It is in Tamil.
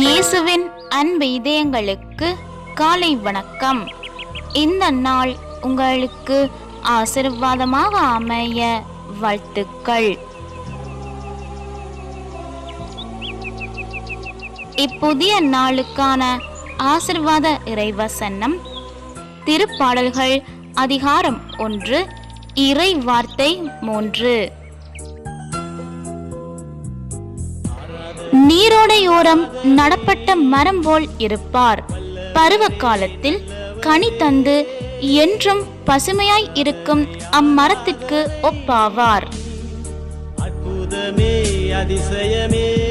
இயேசுவின் அன்பு இதயங்களுக்கு காலை வணக்கம். இந்த நாள் உங்களுக்கு ஆசிர்வாதமாக அமைய வாழ்த்துக்கள். இப்புதிய நாளுக்கான ஆசிர்வாத இறைவசனம் திருப்பாடல்கள் அதிகாரம் ஒன்று இறை வார்த்தை மூன்று. நீரோடையோரம் நடப்பட்ட மரம் போல் இருப்பார். பருவ காலத்தில் கனி தந்து என்றும் பசுமையாய் இருக்கும் அம்மரத்திற்கு ஒப்பாவார். அற்புதமே அதிசயமே.